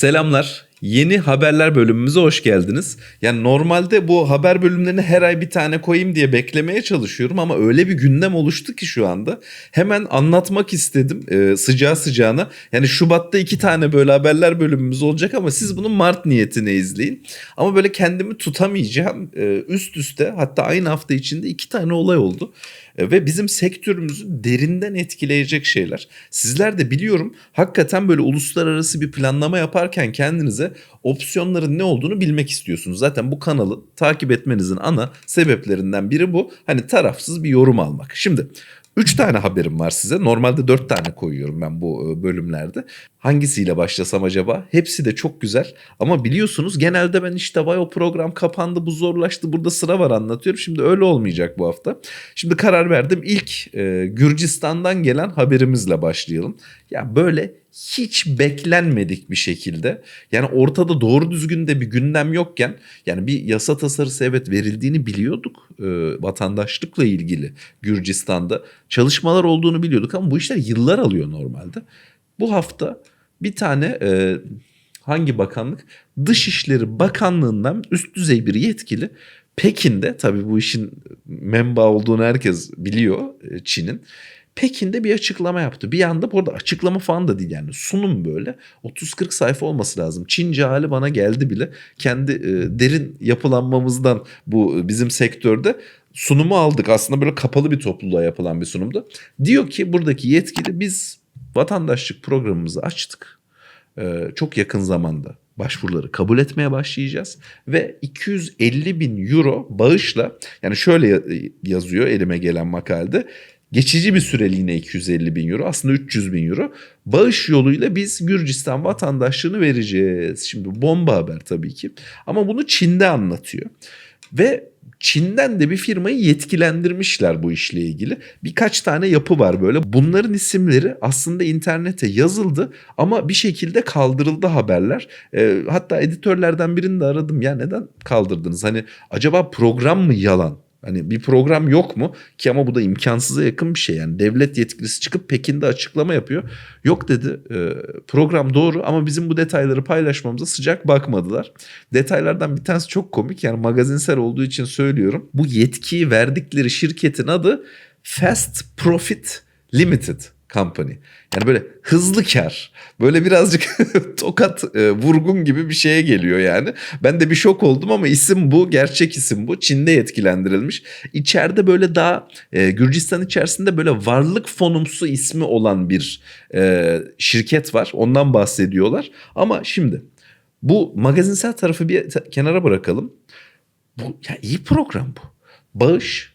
Selamlar. Yeni haberler bölümümüze hoş geldiniz. Yani normalde bu haber bölümlerini her ay bir tane koyayım diye beklemeye çalışıyorum ama öyle bir gündem oluştu ki şu anda. Hemen anlatmak istedim e, sıcağı sıcağına. Yani Şubat'ta iki tane böyle haberler bölümümüz olacak ama siz bunu Mart niyetine izleyin. Ama böyle kendimi tutamayacağım. E, üst üste hatta aynı hafta içinde iki tane olay oldu. E, ve bizim sektörümüzü derinden etkileyecek şeyler. Sizler de biliyorum hakikaten böyle uluslararası bir planlama yaparken kendinize opsiyonların ne olduğunu bilmek istiyorsunuz. Zaten bu kanalı takip etmenizin ana sebeplerinden biri bu. Hani tarafsız bir yorum almak. Şimdi 3 tane haberim var size. Normalde 4 tane koyuyorum ben bu e, bölümlerde. Hangisiyle başlasam acaba? Hepsi de çok güzel. Ama biliyorsunuz genelde ben işte vay o program kapandı bu zorlaştı burada sıra var anlatıyorum. Şimdi öyle olmayacak bu hafta. Şimdi karar verdim. İlk e, Gürcistan'dan gelen haberimizle başlayalım. Ya böyle hiç beklenmedik bir şekilde yani ortada doğru düzgün de bir gündem yokken yani bir yasa tasarısı evet verildiğini biliyorduk e, vatandaşlıkla ilgili Gürcistan'da. Çalışmalar olduğunu biliyorduk ama bu işler yıllar alıyor normalde. Bu hafta bir tane e, hangi bakanlık? Dışişleri Bakanlığı'ndan üst düzey bir yetkili Pekin'de tabii bu işin memba olduğunu herkes biliyor e, Çin'in Pekin'de bir açıklama yaptı. Bir anda burada açıklama falan da değil yani sunum böyle 30-40 sayfa olması lazım. Çince hali bana geldi bile. Kendi e, derin yapılanmamızdan bu e, bizim sektörde sunumu aldık. Aslında böyle kapalı bir topluluğa yapılan bir sunumdu. Diyor ki buradaki yetkili biz vatandaşlık programımızı açtık. E, çok yakın zamanda başvuruları kabul etmeye başlayacağız ve 250 bin euro bağışla yani şöyle yazıyor elime gelen makalede geçici bir süreliğine 250 bin euro aslında 300 bin euro bağış yoluyla biz Gürcistan vatandaşlığını vereceğiz. Şimdi bomba haber tabii ki ama bunu Çin'de anlatıyor ve Çin'den de bir firmayı yetkilendirmişler bu işle ilgili. Birkaç tane yapı var böyle. Bunların isimleri aslında internete yazıldı ama bir şekilde kaldırıldı haberler. E, hatta editörlerden birini de aradım. Ya neden kaldırdınız? Hani acaba program mı yalan? Hani bir program yok mu? Ki ama bu da imkansıza yakın bir şey yani. Devlet yetkilisi çıkıp Pekin'de açıklama yapıyor. Yok dedi e, program doğru ama bizim bu detayları paylaşmamıza sıcak bakmadılar. Detaylardan bir tanesi çok komik yani magazinsel olduğu için söylüyorum. Bu yetkiyi verdikleri şirketin adı Fast Profit Limited company. Yani böyle hızlı kar. Böyle birazcık tokat e, vurgun gibi bir şeye geliyor yani. Ben de bir şok oldum ama isim bu. Gerçek isim bu. Çin'de yetkilendirilmiş. İçeride böyle daha e, Gürcistan içerisinde böyle varlık fonumsu ismi olan bir e, şirket var. Ondan bahsediyorlar. Ama şimdi bu magazinsel tarafı bir kenara bırakalım. Bu ya iyi program bu. Bağış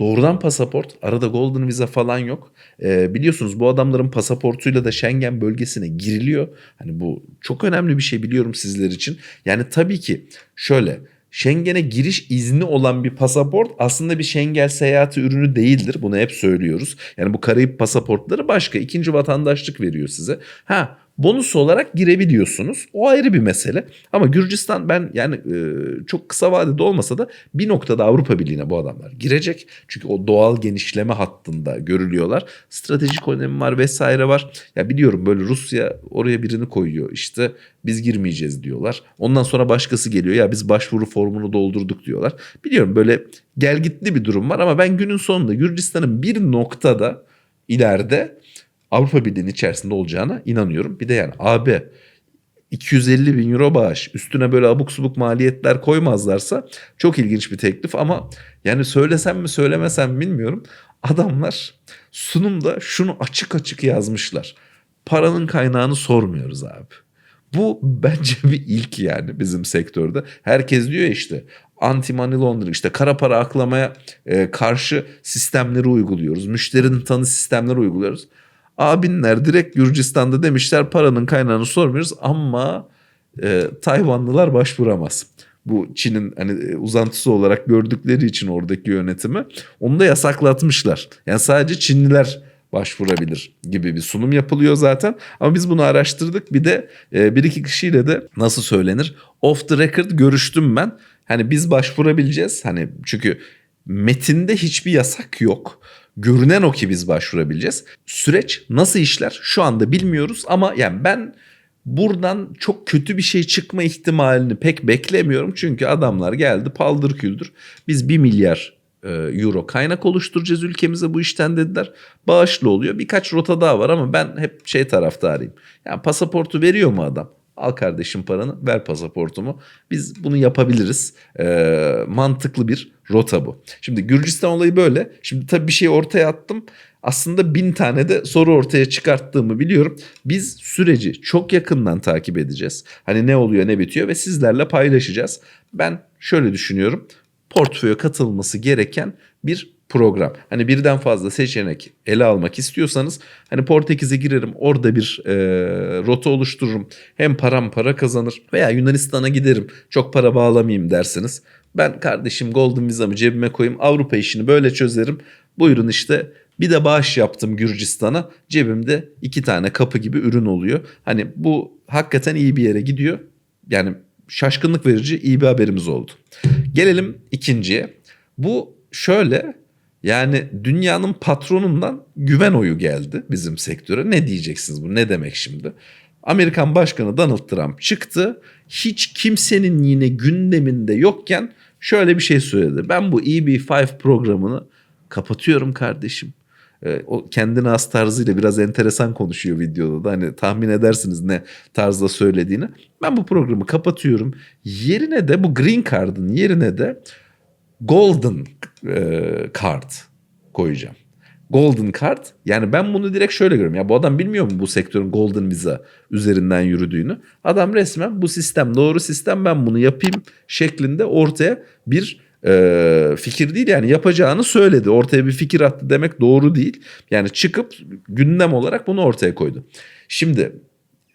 Doğrudan pasaport. Arada golden viza falan yok. Ee, biliyorsunuz bu adamların pasaportuyla da Schengen bölgesine giriliyor. Hani bu çok önemli bir şey biliyorum sizler için. Yani tabii ki şöyle Schengen'e giriş izni olan bir pasaport aslında bir Schengen seyahati ürünü değildir. Bunu hep söylüyoruz. Yani bu Karayip pasaportları başka. ikinci vatandaşlık veriyor size. Ha bonus olarak girebiliyorsunuz. O ayrı bir mesele. Ama Gürcistan ben yani e, çok kısa vadede olmasa da bir noktada Avrupa Birliği'ne bu adamlar girecek. Çünkü o doğal genişleme hattında görülüyorlar. Stratejik önemi var vesaire var. Ya biliyorum böyle Rusya oraya birini koyuyor. İşte biz girmeyeceğiz diyorlar. Ondan sonra başkası geliyor. Ya biz başvuru formunu doldurduk diyorlar. Biliyorum böyle gelgitli bir durum var ama ben günün sonunda Gürcistan'ın bir noktada ileride Avrupa Birliği'nin içerisinde olacağına inanıyorum. Bir de yani AB 250 bin euro bağış üstüne böyle abuk subuk maliyetler koymazlarsa çok ilginç bir teklif ama yani söylesem mi söylemesem bilmiyorum. Adamlar sunumda şunu açık açık yazmışlar. Paranın kaynağını sormuyoruz abi. Bu bence bir ilk yani bizim sektörde. Herkes diyor işte anti money laundering işte kara para aklamaya e, karşı sistemleri uyguluyoruz. Müşterinin tanı sistemleri uyguluyoruz. Abinler direkt Gürcistan'da demişler paranın kaynağını sormuyoruz ama e, Tayvanlılar başvuramaz. Bu Çin'in hani e, uzantısı olarak gördükleri için oradaki yönetimi onu da yasaklatmışlar. Yani sadece Çinliler başvurabilir gibi bir sunum yapılıyor zaten. Ama biz bunu araştırdık. Bir de e, bir iki kişiyle de nasıl söylenir? Off the record görüştüm ben. Hani biz başvurabileceğiz. Hani çünkü metinde hiçbir yasak yok. Görünen o ki biz başvurabileceğiz. Süreç nasıl işler şu anda bilmiyoruz ama yani ben buradan çok kötü bir şey çıkma ihtimalini pek beklemiyorum. Çünkü adamlar geldi paldır küldür. Biz 1 milyar e, euro kaynak oluşturacağız ülkemize bu işten dediler. Bağışlı oluyor. Birkaç rota daha var ama ben hep şey taraftarıyım. Yani pasaportu veriyor mu adam? Al kardeşim paranı ver pasaportumu. Biz bunu yapabiliriz. Ee, mantıklı bir rota bu. Şimdi Gürcistan olayı böyle. Şimdi tabii bir şey ortaya attım. Aslında bin tane de soru ortaya çıkarttığımı biliyorum. Biz süreci çok yakından takip edeceğiz. Hani ne oluyor ne bitiyor ve sizlerle paylaşacağız. Ben şöyle düşünüyorum. Portföye katılması gereken bir program. Hani birden fazla seçenek ele almak istiyorsanız hani Portekiz'e girerim orada bir e, rota oluştururum. Hem param para kazanır veya Yunanistan'a giderim çok para bağlamayayım dersiniz. Ben kardeşim Golden Visa'mı cebime koyayım Avrupa işini böyle çözerim. Buyurun işte bir de bağış yaptım Gürcistan'a. Cebimde iki tane kapı gibi ürün oluyor. Hani bu hakikaten iyi bir yere gidiyor. Yani şaşkınlık verici iyi bir haberimiz oldu. Gelelim ikinciye. Bu şöyle yani dünyanın patronundan güven oyu geldi bizim sektöre. Ne diyeceksiniz bu? Ne demek şimdi? Amerikan Başkanı Donald Trump çıktı. Hiç kimsenin yine gündeminde yokken şöyle bir şey söyledi. Ben bu EB5 programını kapatıyorum kardeşim. Ee, o kendine az tarzıyla biraz enteresan konuşuyor videoda da. Hani tahmin edersiniz ne tarzda söylediğini. Ben bu programı kapatıyorum. Yerine de bu Green Card'ın yerine de Golden e, Card koyacağım. Golden Card yani ben bunu direkt şöyle görüyorum. Ya bu adam bilmiyor mu bu sektörün Golden Visa üzerinden yürüdüğünü? Adam resmen bu sistem doğru sistem ben bunu yapayım şeklinde ortaya bir e, fikir değil yani yapacağını söyledi. Ortaya bir fikir attı demek doğru değil. Yani çıkıp gündem olarak bunu ortaya koydu. Şimdi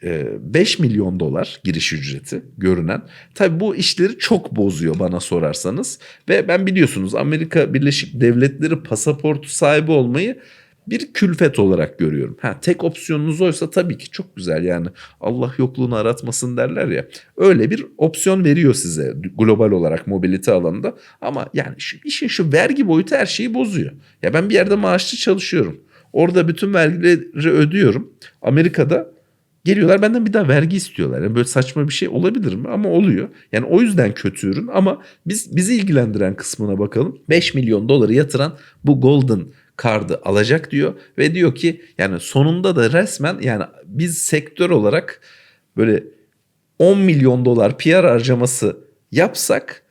5 milyon dolar giriş ücreti görünen. Tabii bu işleri çok bozuyor bana sorarsanız. Ve ben biliyorsunuz Amerika Birleşik Devletleri pasaportu sahibi olmayı bir külfet olarak görüyorum. Ha, tek opsiyonunuz oysa tabii ki çok güzel yani Allah yokluğunu aratmasın derler ya. Öyle bir opsiyon veriyor size global olarak mobilite alanında. Ama yani şu, işin şu vergi boyutu her şeyi bozuyor. Ya ben bir yerde maaşlı çalışıyorum. Orada bütün vergileri ödüyorum. Amerika'da Geliyorlar benden bir daha vergi istiyorlar. Yani böyle saçma bir şey olabilir mi? Ama oluyor. Yani o yüzden kötü ürün ama biz bizi ilgilendiren kısmına bakalım. 5 milyon doları yatıran bu Golden Card'ı alacak diyor ve diyor ki yani sonunda da resmen yani biz sektör olarak böyle 10 milyon dolar PR harcaması yapsak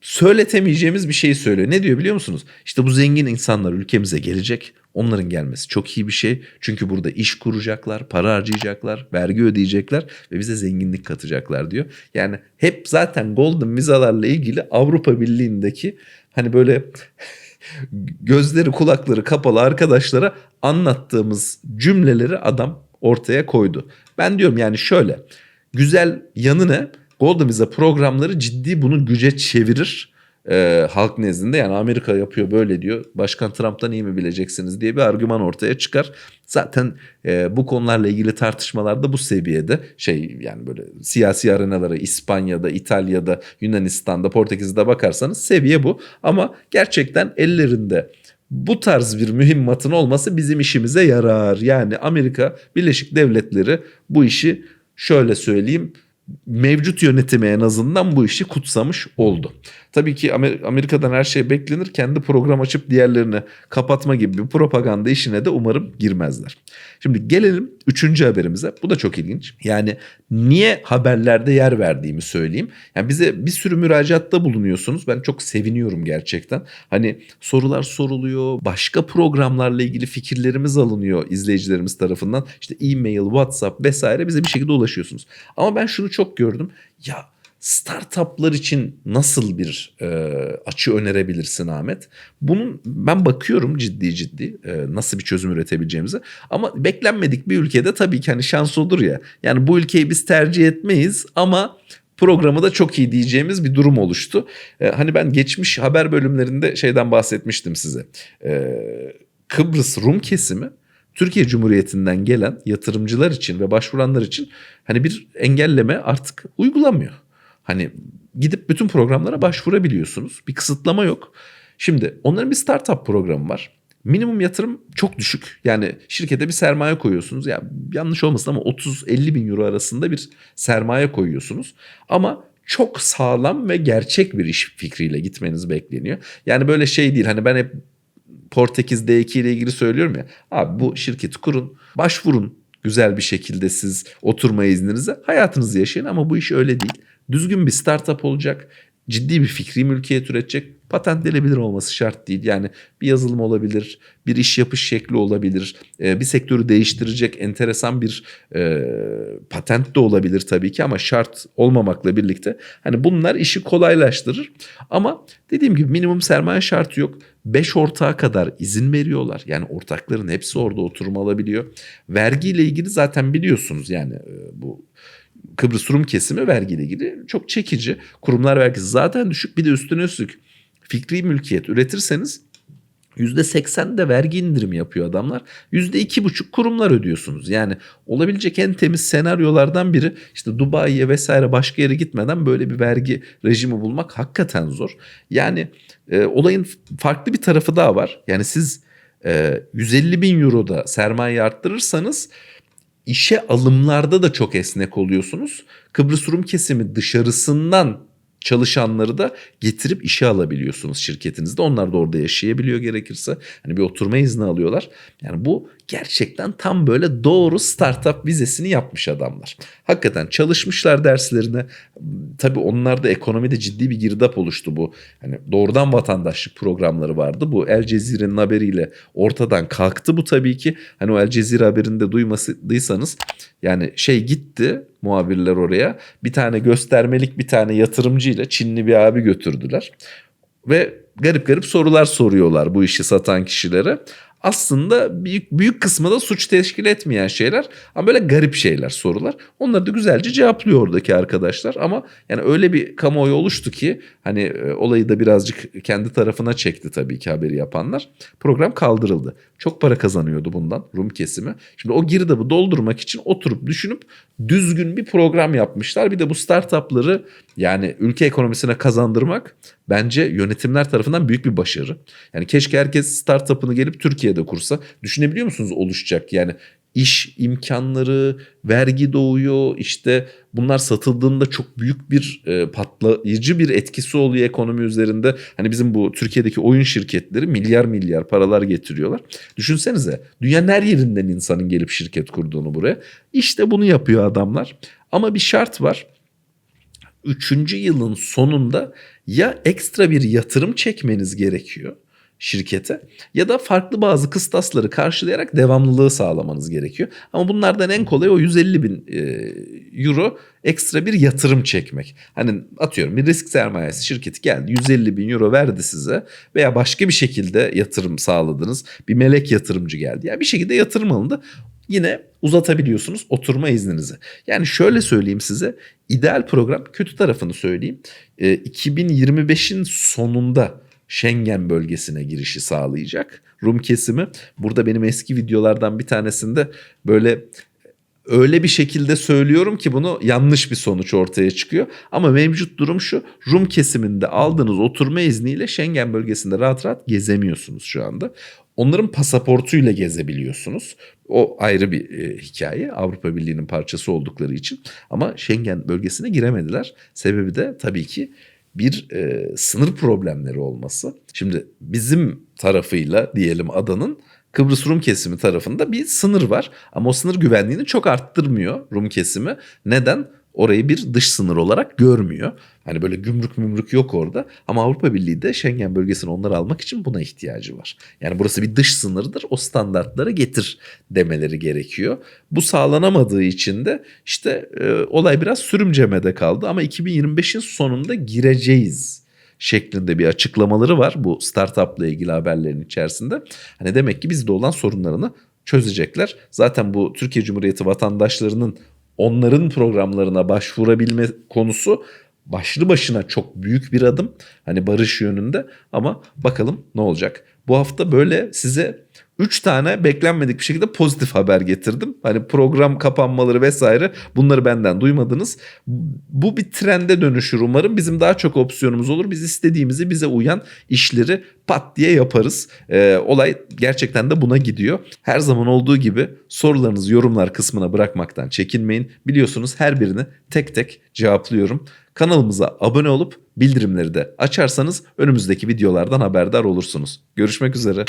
söyletemeyeceğimiz bir şey söylüyor. Ne diyor biliyor musunuz? İşte bu zengin insanlar ülkemize gelecek. Onların gelmesi çok iyi bir şey. Çünkü burada iş kuracaklar, para harcayacaklar, vergi ödeyecekler ve bize zenginlik katacaklar diyor. Yani hep zaten Golden vizalarla ilgili Avrupa Birliği'ndeki hani böyle gözleri kulakları kapalı arkadaşlara anlattığımız cümleleri adam ortaya koydu. Ben diyorum yani şöyle güzel yanı ne? Golden Visa programları ciddi bunu güce çevirir e, halk nezdinde yani Amerika yapıyor böyle diyor. Başkan Trump'tan iyi mi bileceksiniz diye bir argüman ortaya çıkar. Zaten e, bu konularla ilgili tartışmalar da bu seviyede şey yani böyle siyasi arenalara İspanya'da, İtalya'da, Yunanistan'da, Portekiz'de bakarsanız seviye bu. Ama gerçekten ellerinde bu tarz bir mühimmatın olması bizim işimize yarar. Yani Amerika Birleşik Devletleri bu işi şöyle söyleyeyim mevcut yönetimi en azından bu işi kutsamış oldu. Tabii ki Amerika'dan her şey beklenir. Kendi program açıp diğerlerini kapatma gibi bir propaganda işine de umarım girmezler. Şimdi gelelim üçüncü haberimize. Bu da çok ilginç. Yani niye haberlerde yer verdiğimi söyleyeyim. Yani bize bir sürü müracaatta bulunuyorsunuz. Ben çok seviniyorum gerçekten. Hani sorular soruluyor. Başka programlarla ilgili fikirlerimiz alınıyor izleyicilerimiz tarafından. İşte e-mail, WhatsApp vesaire bize bir şekilde ulaşıyorsunuz. Ama ben şunu çok gördüm. Ya startuplar için nasıl bir e, açı önerebilirsin Ahmet? Bunun ben bakıyorum ciddi ciddi e, nasıl bir çözüm üretebileceğimize. Ama beklenmedik bir ülkede tabii ki hani şans olur ya. Yani bu ülkeyi biz tercih etmeyiz ama programı da çok iyi diyeceğimiz bir durum oluştu. E, hani ben geçmiş haber bölümlerinde şeyden bahsetmiştim size. E, Kıbrıs Rum kesimi Türkiye Cumhuriyeti'nden gelen yatırımcılar için ve başvuranlar için hani bir engelleme artık uygulamıyor. Hani gidip bütün programlara başvurabiliyorsunuz. Bir kısıtlama yok. Şimdi onların bir startup programı var. minimum yatırım çok düşük. Yani şirkete bir sermaye koyuyorsunuz. Ya yanlış olmasın ama 30-50 bin euro arasında bir sermaye koyuyorsunuz. Ama çok sağlam ve gerçek bir iş fikriyle gitmeniz bekleniyor. Yani böyle şey değil hani ben hep Portekiz D2 ile ilgili söylüyorum ya. Abi bu şirketi kurun, başvurun güzel bir şekilde siz oturma izninize hayatınızı yaşayın ama bu iş öyle değil. Düzgün bir startup olacak. Ciddi bir fikri mülkiyet üretecek. Patentlenebilir olması şart değil. Yani bir yazılım olabilir, bir iş yapış şekli olabilir, e, bir sektörü değiştirecek enteresan bir e, patent de olabilir tabii ki ama şart olmamakla birlikte hani bunlar işi kolaylaştırır. Ama dediğim gibi minimum sermaye şartı yok. 5 ortağa kadar izin veriyorlar. Yani ortakların hepsi orada oturma alabiliyor. Vergiyle ilgili zaten biliyorsunuz yani e, bu Kıbrıs Rum kesimi vergiyle ilgili çok çekici. Kurumlar vergisi zaten düşük bir de üstüne üstlük fikri mülkiyet üretirseniz %80 de vergi indirimi yapıyor adamlar. %2,5 kurumlar ödüyorsunuz. Yani olabilecek en temiz senaryolardan biri işte Dubai'ye vesaire başka yere gitmeden böyle bir vergi rejimi bulmak hakikaten zor. Yani e, olayın farklı bir tarafı daha var. Yani siz e, 150 bin euroda sermaye arttırırsanız işe alımlarda da çok esnek oluyorsunuz. Kıbrıs Rum kesimi dışarısından çalışanları da getirip işe alabiliyorsunuz şirketinizde. Onlar da orada yaşayabiliyor gerekirse. Hani bir oturma izni alıyorlar. Yani bu gerçekten tam böyle doğru startup vizesini yapmış adamlar. Hakikaten çalışmışlar derslerine. Tabii onlarda ekonomide ciddi bir girdap oluştu bu. Hani doğrudan vatandaşlık programları vardı. Bu El Cezire'nin haberiyle ortadan kalktı bu tabii ki. Hani o El Cezire haberinde duymadıysanız yani şey gitti muhabirler oraya. Bir tane göstermelik bir tane yatırımcıyla Çinli bir abi götürdüler. Ve garip garip sorular soruyorlar bu işi satan kişilere aslında büyük, büyük kısmı da suç teşkil etmeyen şeyler ama böyle garip şeyler sorular. Onları da güzelce cevaplıyor oradaki arkadaşlar ama yani öyle bir kamuoyu oluştu ki hani e, olayı da birazcık kendi tarafına çekti tabii ki haberi yapanlar. Program kaldırıldı. Çok para kazanıyordu bundan Rum kesimi. Şimdi o girdabı doldurmak için oturup düşünüp düzgün bir program yapmışlar. Bir de bu startupları yani ülke ekonomisine kazandırmak bence yönetimler tarafından büyük bir başarı. Yani keşke herkes startup'ını gelip Türkiye'de kursa. Düşünebiliyor musunuz oluşacak yani iş imkanları, vergi doğuyor. İşte bunlar satıldığında çok büyük bir e, patlayıcı bir etkisi oluyor ekonomi üzerinde. Hani bizim bu Türkiye'deki oyun şirketleri milyar milyar paralar getiriyorlar. Düşünsenize dünyanın her yerinden insanın gelip şirket kurduğunu buraya. İşte bunu yapıyor adamlar. Ama bir şart var. Üçüncü yılın sonunda ya ekstra bir yatırım çekmeniz gerekiyor şirkete ya da farklı bazı kıstasları karşılayarak devamlılığı sağlamanız gerekiyor. Ama bunlardan en kolay o 150 bin e, euro ekstra bir yatırım çekmek. Hani atıyorum bir risk sermayesi şirketi geldi 150 bin euro verdi size veya başka bir şekilde yatırım sağladınız. Bir melek yatırımcı geldi. Yani bir şekilde yatırım alındı yine uzatabiliyorsunuz oturma izninizi. Yani şöyle söyleyeyim size ideal program kötü tarafını söyleyeyim. E, 2025'in sonunda Schengen bölgesine girişi sağlayacak. Rum kesimi. Burada benim eski videolardan bir tanesinde böyle öyle bir şekilde söylüyorum ki bunu yanlış bir sonuç ortaya çıkıyor. Ama mevcut durum şu. Rum kesiminde aldığınız oturma izniyle Schengen bölgesinde rahat rahat gezemiyorsunuz şu anda. Onların pasaportuyla gezebiliyorsunuz. O ayrı bir e, hikaye. Avrupa Birliği'nin parçası oldukları için. Ama Schengen bölgesine giremediler. Sebebi de tabii ki bir e, sınır problemleri olması. Şimdi bizim tarafıyla diyelim adanın Kıbrıs Rum kesimi tarafında bir sınır var. Ama o sınır güvenliğini çok arttırmıyor Rum kesimi. Neden? orayı bir dış sınır olarak görmüyor. Hani böyle gümrük mümrük yok orada ama Avrupa Birliği de Schengen bölgesini onları almak için buna ihtiyacı var. Yani burası bir dış sınırdır o standartlara getir demeleri gerekiyor. Bu sağlanamadığı için de işte e, olay biraz sürümcemede kaldı ama 2025'in sonunda gireceğiz şeklinde bir açıklamaları var bu startupla ilgili haberlerin içerisinde. Hani demek ki bizde olan sorunlarını çözecekler. Zaten bu Türkiye Cumhuriyeti vatandaşlarının onların programlarına başvurabilme konusu başlı başına çok büyük bir adım. Hani barış yönünde ama bakalım ne olacak. Bu hafta böyle size 3 tane beklenmedik bir şekilde pozitif haber getirdim. Hani program kapanmaları vesaire bunları benden duymadınız. Bu bir trende dönüşür umarım. Bizim daha çok opsiyonumuz olur. Biz istediğimizi bize uyan işleri pat diye yaparız. Ee, olay gerçekten de buna gidiyor. Her zaman olduğu gibi sorularınızı yorumlar kısmına bırakmaktan çekinmeyin. Biliyorsunuz her birini tek tek cevaplıyorum. Kanalımıza abone olup bildirimleri de açarsanız önümüzdeki videolardan haberdar olursunuz. Görüşmek üzere.